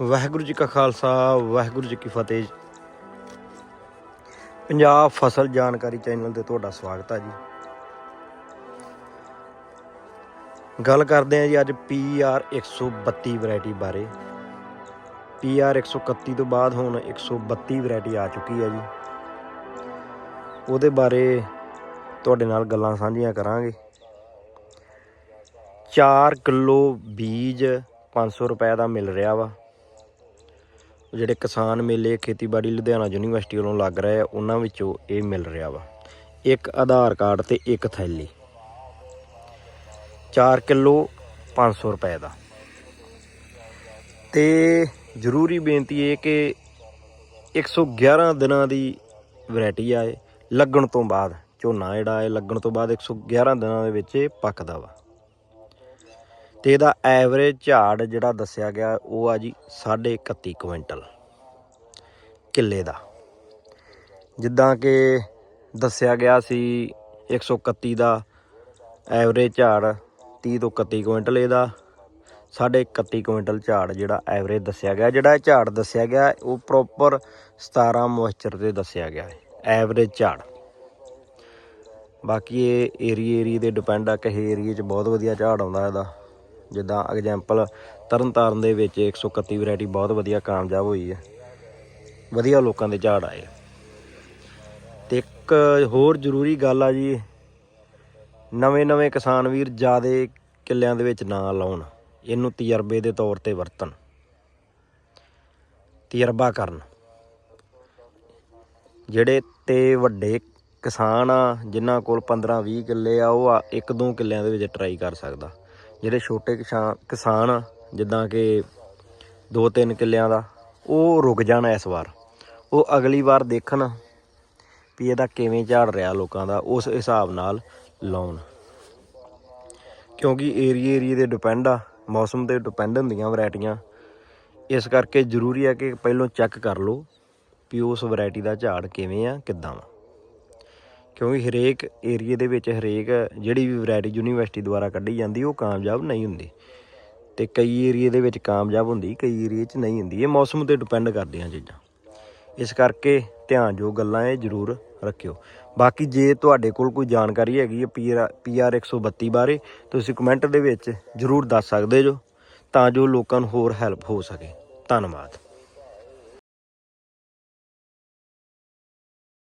ਵਾਹਿਗੁਰੂ ਜੀ ਕਾ ਖਾਲਸਾ, ਵਾਹਿਗੁਰੂ ਜੀ ਕੀ ਫਤਿਹ ਪੰਜਾਬ ਫਸਲ ਜਾਣਕਾਰੀ ਚੈਨਲ ਤੇ ਤੁਹਾਡਾ ਸਵਾਗਤ ਹੈ ਜੀ। ਗੱਲ ਕਰਦੇ ਹਾਂ ਜੀ ਅੱਜ PR 132 ਵੈਰਾਈਟੀ ਬਾਰੇ। PR 131 ਤੋਂ ਬਾਅਦ ਹੁਣ 132 ਵੈਰਾਈਟੀ ਆ ਚੁੱਕੀ ਹੈ ਜੀ। ਉਹਦੇ ਬਾਰੇ ਤੁਹਾਡੇ ਨਾਲ ਗੱਲਾਂ ਸਾਂਝੀਆਂ ਕਰਾਂਗੇ। 4 ਕਿਲੋ ਬੀਜ 500 ਰੁਪਏ ਦਾ ਮਿਲ ਰਿਹਾ ਵਾ। ਜਿਹੜੇ ਕਿਸਾਨ ਮੇਲੇ, ਖੇਤੀਬਾੜੀ ਲੁਧਿਆਣਾ ਯੂਨੀਵਰਸਿਟੀ ਵੱਲੋਂ ਲੱਗ ਰਹੇ ਆ, ਉਹਨਾਂ ਵਿੱਚੋਂ ਇਹ ਮਿਲ ਰਿਹਾ ਵਾ। ਇੱਕ ਆਧਾਰ ਕਾਰਡ ਤੇ ਇੱਕ ਥੈਲੀ। 4 ਕਿਲੋ 500 ਰੁਪਏ ਦਾ। ਤੇ ਜ਼ਰੂਰੀ ਬੇਨਤੀ ਇਹ ਕਿ 111 ਦਿਨਾਂ ਦੀ ਵੈਰਾਈਟੀ ਆਏ ਲੱਗਣ ਤੋਂ ਬਾਅਦ, ਝੋਨਾ ਜਿਹੜਾ ਹੈ ਲੱਗਣ ਤੋਂ ਬਾਅਦ 111 ਦਿਨਾਂ ਦੇ ਵਿੱਚ ਇਹ ਪੱਕਦਾ ਵਾ। ਤੇ ਇਹਦਾ ਐਵਰੇਜ ਝਾੜ ਜਿਹੜਾ ਦੱਸਿਆ ਗਿਆ, ਉਹ ਆ ਜੀ 31 ਕੁਇੰਟਲ ਕਿੱਲੇ ਦਾ। ਜਿੱਦਾਂ ਕਿ ਦੱਸਿਆ ਗਿਆ ਸੀ 131 ਦਾ ਐਵਰੇਜ ਝਾੜ 30 ਤੋਂ 31 ਕੁਇੰਟਲ ਇਹਦਾ 31 ਕੁਇੰਟਲ ਝਾੜ ਜਿਹੜਾ ਐਵਰੇਜ ਦੱਸਿਆ ਗਿਆ। ਜਿਹੜਾ ਇਹ ਝਾੜ ਦੱਸਿਆ ਗਿਆ, ਉਹ ਪ੍ਰੋਪਰ 17 ਮੋਇਸਚਰ ਤੇ ਦੱਸਿਆ ਗਿਆ ਹੈ ਐਵਰੇਜ ਝਾੜ। ਬਾਕੀ ਇਹ ਏਰੀਏ ਏਰੀਏ 'ਤੇ ਡਿਪੈਂਡ ਆ ਕਿ ਏਰੀਏ 'ਚ ਬਹੁਤ ਵਧੀਆ ਝਾੜ ਆਉਂਦਾ ਇਹਦਾ। ਜਿੱਦਾਂ ਐਗਜ਼ਾਮਪਲ ਤਰਨਤਾਰਨ ਦੇ ਵਿੱਚ 131 ਵੈਰਾਈਟੀ ਬਹੁਤ ਵਧੀਆ ਕਾਮਯਾਬ ਹੋਈ ਹੈ। ਵਧੀਆ ਲੋਕਾਂ ਦੇ ਝਾੜ ਆਏ ਤੇ ਇੱਕ ਹੋਰ ਜ਼ਰੂਰੀ ਗੱਲ ਆ ਜੀ, ਨਵੇਂ ਨਵੇਂ ਕਿਸਾਨ ਵੀਰ ਜਿਆਦੇ ਕਿੱਲਿਆਂ ਦੇ ਵਿੱਚ ਨਾ ਲਾਉਣ, ਇਹਨੂੰ ਤਜਰਬੇ ਦੇ ਤੌਰ ਤੇ ਵਰਤਣ, ਤਜਰਬਾ ਕਰਨ। ਜਿਹੜੇ ਤੇ ਵੱਡੇ ਕਿਸਾਨ ਆ, ਜਿਨ੍ਹਾਂ ਕੋਲ 15 20 ਕਿੱਲੇ ਆ, ਉਹ ਆ ਇੱਕ ਦੋ ਕਿੱਲਿਆਂ ਦੇ ਵਿੱਚ ਟਰਾਈ ਕਰ ਸਕਦਾ। ਜਿਹੜੇ ਛੋਟੇ ਕਿਸਾਨ ਕਿਸਾਨ ਆ, ਜਿੱਦਾਂ ਕਿ ਦੋ ਤਿੰਨ ਕਿੱਲਿਆਂ ਦਾ ਉਹ ਰੁਕ ਜਾਣ ਇਸ ਵਾਰ। ਉਹ ਅਗਲੀ ਵਾਰ ਦੇਖਣ ਵੀ ਇਹਦਾ ਕਿਵੇਂ ਝਾੜ ਰਿਹਾ ਲੋਕਾਂ ਦਾ ਉਸ ਹਿਸਾਬ ਨਾਲ ਲਾਉਣ। ਕਿਉਂਕਿ ਏਰੀਏ ਏਰੀਏ ਦੇ ਡਿਪੈਂਡ ਆ ਮੌਸਮ ਤੇ ਡਿਪੈਂਡ ਹੁੰਦੀਆਂ ਵੈਰਾਈਟੀਆਂ। ਇਸ ਕਰਕੇ ਜ਼ਰੂਰੀ ਆ ਕਿ ਪਹਿਲਾਂ ਚੈੱਕ ਕਰ ਲਓ ਵੀ ਉਸ ਵੈਰਾਈਟੀ ਦਾ ਝਾੜ ਕਿਵੇਂ ਆ ਕਿੱਦਾਂ ਵਾ। ਕਿਉਂਕਿ ਹਰੇਕ ਏਰੀਏ ਦੇ ਵਿੱਚ ਹਰੇਕ ਜਿਹੜੀ ਵੀ ਵੈਰਾਈਟੀ ਯੂਨੀਵਰਸਿਟੀ ਦੁਆਰਾ ਕੱਢੀ ਜਾਂਦੀ, ਉਹ ਕਾਮਯਾਬ ਨਹੀਂ ਹੁੰਦੀ। ਤੇ ਕਈ ਏਰੀਏ ਦੇ ਵਿੱਚ ਕਾਮਯਾਬ ਹੁੰਦੀ, ਕਈ ਏਰੀਏ 'ਚ ਨਹੀਂ ਹੁੰਦੀ। ਇਹ ਮੌਸਮ ਤੇ ਡਿਪੈਂਡ ਕਰਦੀਆਂ ਚੀਜ਼ਾਂ। ਇਸ ਕਰਕੇ ਧਿਆਨ ਜੋ ਗੱਲਾਂ ਇਹ ਜ਼ਰੂਰ ਰੱਖਿਓ। ਬਾਕੀ ਜੇ ਤੁਹਾਡੇ ਕੋਲ ਕੋਈ ਜਾਣਕਾਰੀ ਹੈਗੀ ਹੈ ਪੀਆਰ 132 ਬਾਰੇ, ਤੁਸੀਂ ਕਮੈਂਟ ਦੇ ਵਿੱਚ ਜ਼ਰੂਰ ਦੱਸ ਸਕਦੇ ਜੋ, ਤਾਂ ਜੋ ਲੋਕਾਂ ਨੂੰ ਹੋਰ ਹੈਲਪ ਹੋ ਸਕੇ। ਧੰਨਵਾਦ।